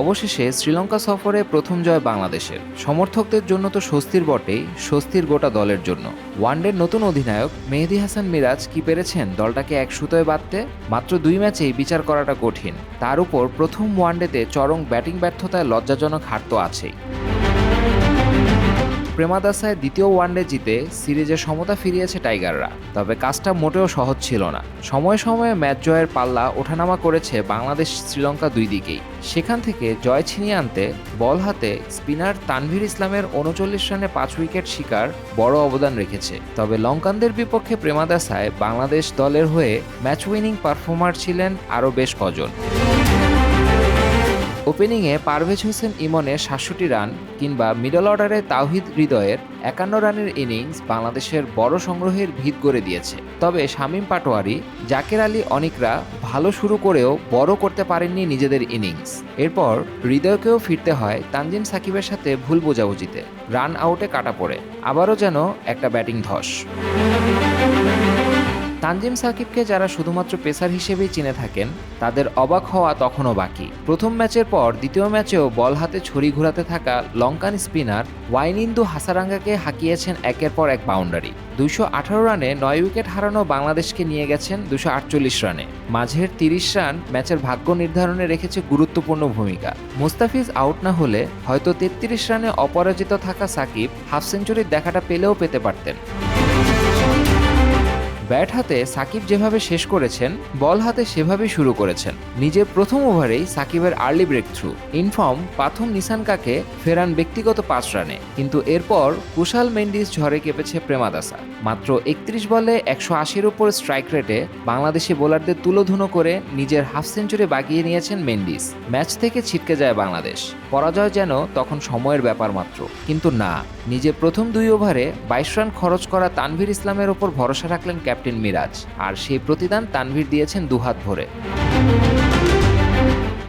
অবশেষে শ্রীলঙ্কা সফরে প্রথম জয় বাংলাদেশের। সমর্থকদের জন্য তো স্বস্তির বটেই, স্বস্তির গোটা দলের জন্য। ওয়ানডের নতুন অধিনায়ক মেহেদি হাসান মিরাজ কি পেরেছেন দলটাকে এক সুতোয় বাঁধতে? মাত্র দুই ম্যাচেই বিচার করাটা কঠিন। তার উপর প্রথম ওয়ানডেতে চরম ব্যাটিং ব্যর্থতায় লজ্জাজনক হার তো আছেই। প্রেমাদাসায় দ্বিতীয় ওয়ানডে জিতে সিরিজে সমতা ফিরিয়েছে টাইগাররা, তবে কাজটা মোটেও সহজ ছিল না। সময়ে সময়ে ম্যাচ জয়ের পাল্লা ওঠানামা করেছে বাংলাদেশ শ্রীলঙ্কা দুই দিকেই। সেখান থেকে জয় ছিনিয়ে আনতে বল হাতে স্পিনার তানভীর ইসলামের উনচল্লিশ রানে পাঁচ উইকেট শিকার বড় অবদান রেখেছে। তবে লঙ্কানদের বিপক্ষে প্রেমাদাসায় বাংলাদেশ দলের হয়ে ম্যাচ উইনিং পারফর্মার ছিলেন আরও বেশ কজন। ওপেনিংয়ে পারভেজ হোসেন ইমনের সাতষট্টি রান কিংবা মিডল অর্ডারে তাওহিদ হৃদয়ের একান্ন রানের ইনিংস বাংলাদেশের বড় সংগ্রহের ভিত গড়ে দিয়েছে। তবে শামীম পাটোয়ারি, জাকের আলী অনিকরা ভালো শুরু করেও বড় করতে পারেননি নিজেদের ইনিংস। এরপর হৃদয়কেও ফিরতে হয় তানজিম সাকিবের সাথে ভুল বোঝাবুঝিতে। রান আউটে কাটা পড়ে, আবারও যেন একটা ব্যাটিং ধস। তানজিম সাকিবকে যারা শুধুমাত্র পেসার হিসেবেই চিনে থাকেন, তাদের অবাক হওয়া তখনও বাকি। প্রথম ম্যাচের পর দ্বিতীয় ম্যাচেও বল হাতে ছড়ি ঘুরাতে থাকা লঙ্কান স্পিনার ওয়াইনিন্দু হাসারাঙ্গাকে হাঁকিয়েছেন একের পর এক বাউন্ডারি। দুশো রানে নয় উইকেট হারানো বাংলাদেশকে নিয়ে গেছেন দুশো রানে। মাঝের তিরিশ রান ম্যাচের ভাগ্য নির্ধারণে রেখেছে গুরুত্বপূর্ণ ভূমিকা। মুস্তাফিজ আউট না হলে হয়তো তেত্রিশ রানে অপরাজিত থাকা সাকিব হাফ সেঞ্চুরির দেখাটা পেলেও পেতে পারতেন। ব্যাট হাতে সাকিব যেভাবে শেষ করেছেন, বল হাতে সেভাবেই শুরু করেছেন। নিজের প্রথম ওভারেই সাকিবের early breakthrough. In form, Pathum নিসানকাকে ফেরান ব্যক্তিগত পাঁচ রানে। কিন্তু এরপর কুশাল মেন্ডিস ঝড়ে কেঁপেছে প্রেমাদাসা। মাত্র একত্রিশ বলে একশো আশির উপর স্ট্রাইক রেটে বাংলাদেশি বোলারদের তুলোধুনো করে নিজের হাফ সেঞ্চুরি বাগিয়ে নিয়েছেন মেন্ডিস। ম্যাচ থেকে ছিটকে যায় বাংলাদেশ। পরাজয় যেন তখন সময়ের ব্যাপার মাত্র। কিন্তু না, নিজের প্রথম দুই ওভারে বাইশ রান খরচ করা তানভীর ইসলামের ওপর ভরসা রাখলেন মিরাজ, আর সেই প্রতিদান তানভীর দিয়েছেন দুহাত ভরে।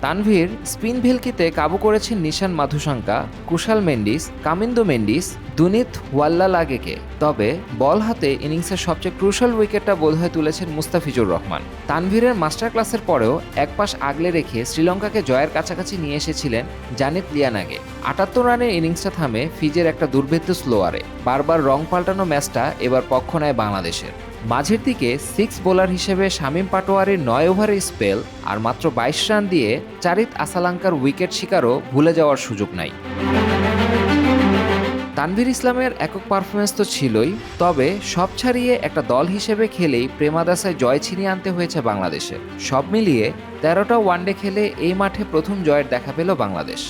তানভীর স্পিন ভেলকিতে কাবু করেছেন নিশান মাধুশঙ্কা, কুশাল মেন্ডিস, কামিন্দু মেন্ডিস, দুনিত ওয়াল্লা লাগেকে তবে বল হাতে ইনিংসের সবচেয়ে ক্রুশাল উইকেটটা বোধ বোধহয় তুলেছেন মুস্তাফিজুর রহমান। তানভীরের মাস্টার ক্লাসের পরেও এক পাশ আগলে রেখে শ্রীলঙ্কাকে জয়ের কাছাকাছি নিয়ে এসেছিলেন জানিত লিয়ানাগে। আটাত্তর রানের ইনিংসটা থামে ফিজের একটা দুর্ভেদ্য স্লোয়ারে। বারবার রং পাল্টানো ম্যাচটা এবার পক্ষ নেয় বাংলাদেশের। মাঝের দিকে সিক্স বোলার হিসেবে শামীম পাটোয়ারির নয় ওভারের স্পেল আর মাত্র বাইশ রান দিয়ে চারিত আসালাঙ্কার উইকেট শিকারও ভুলে যাওয়ার সুযোগ নাই। তানভীর ইসলামের একক পারফরমেন্স তো ছিলই, তবে সব ছাড়িয়ে একটা দল হিসেবে খেলেই প্রেমাদাসায় জয় ছিনিয়ে আনতে হয়েছে বাংলাদেশের সব মিলিয়ে তেরোটা ওয়ানডে খেলে এই মাঠে প্রথম জয়ের দেখা পেল বাংলাদেশ।